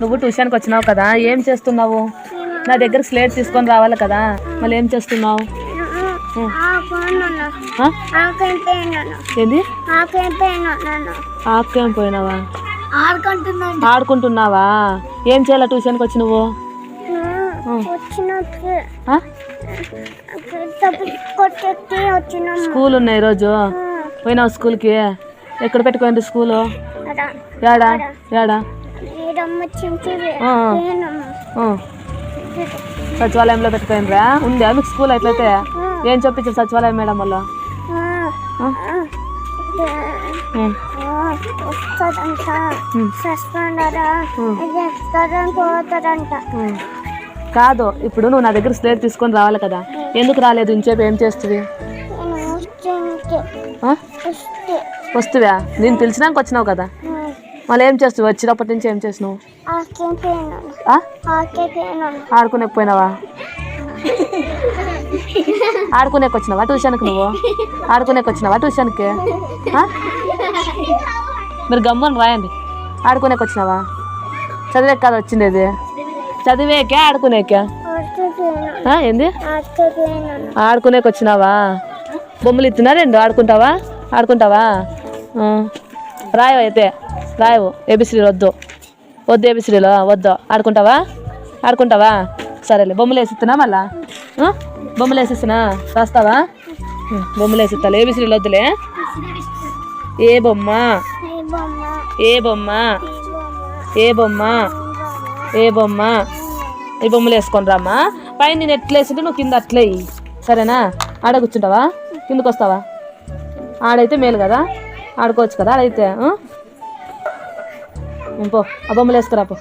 నువ్వు ట్యూషన్కి వచ్చినావు కదా ఏం చేస్తున్నావు? నా దగ్గర స్లేట్ తీసుకొని రావాలి కదా మళ్ళీ ఏం చేస్తున్నావు? ఏంది? ఆకేం పోయినావా? ఆడుకుంటున్నావా? ఏం చేయాలి ట్యూషన్కి వచ్చి నువ్వు? స్కూల్ ఉన్నాయి ఈరోజు. పోయినావు స్కూల్కి. ఎక్కడ పెట్టుకోండి స్కూలు? ఏడా ఏడా సచివాలయంలో పెట్టుకోయినరా ఉందా? మీకు స్కూల్ అట్లయితే ఏం చెప్పించారు సచివాలయం మేడం వల్ల వస్తుందంట. సస్పెండ్ కాదు ఇప్పుడు నువ్వు నా దగ్గర స్లేట్ తీసుకొని రావాలి కదా. ఎందుకు రాలేదు? ఇంచేపు ఏం చేస్తుంది? వస్తువా? నేను పిలిచినాక వచ్చినావు కదా. మళ్ళీ ఏం చేస్తావు వచ్చినప్పటి నుంచి ఏం చేసినావు ఆకే పోయినాను ఆ? ఆకే పోయినాను ఆడుకునే పోయినావా? ఆడుకునేకి వచ్చినావా ట్యూషన్కి నువ్వు? ఆడుకునేకి వచ్చినావా ట్యూషన్కి? మీరు గమ్మని రాయండి. ఆడుకునేకి వచ్చినావా చదివే కాదు వచ్చిండేది చదివేకే ఆడుకునేకే. ఏంది? ఆడుకునేకి వచ్చినావా బొమ్మలు ఇస్తున్నా రెండు ఆడుకుంటావా? ఆడుకుంటావా? ఆ. రాయవు. ఏబిసిడీలు వద్దు. వద్దు ఏబిసిడీలు వద్దు. ఆడుకుంటావా? ఆడుకుంటావా? సరేలే బొమ్మలు వేసిస్తున్నా మళ్ళా. బొమ్మలు వేసిస్తున్నా? రాస్తావా? బొమ్మలు వేసిస్తాను ఏబిసిడీలు వద్దులే. ఏ బొమ్మ? బొమ్మ ఏ బొమ్మ? ఏ బొమ్మ? ఏ బొమ్మ? ఈ బొమ్మలు వేసుకొని రామ్మా. పైన నేను ఎట్లా వేసింటే నువ్వు కింద అట్లే సరేనా? ఆడ కూర్చుంటావా? కిందకు వస్తావా ఆడైతే మేలు కదా? ఆడుకోవచ్చు కదా? ఆడైతే పో ఆ బొమ్మలు వేసుకురా పో.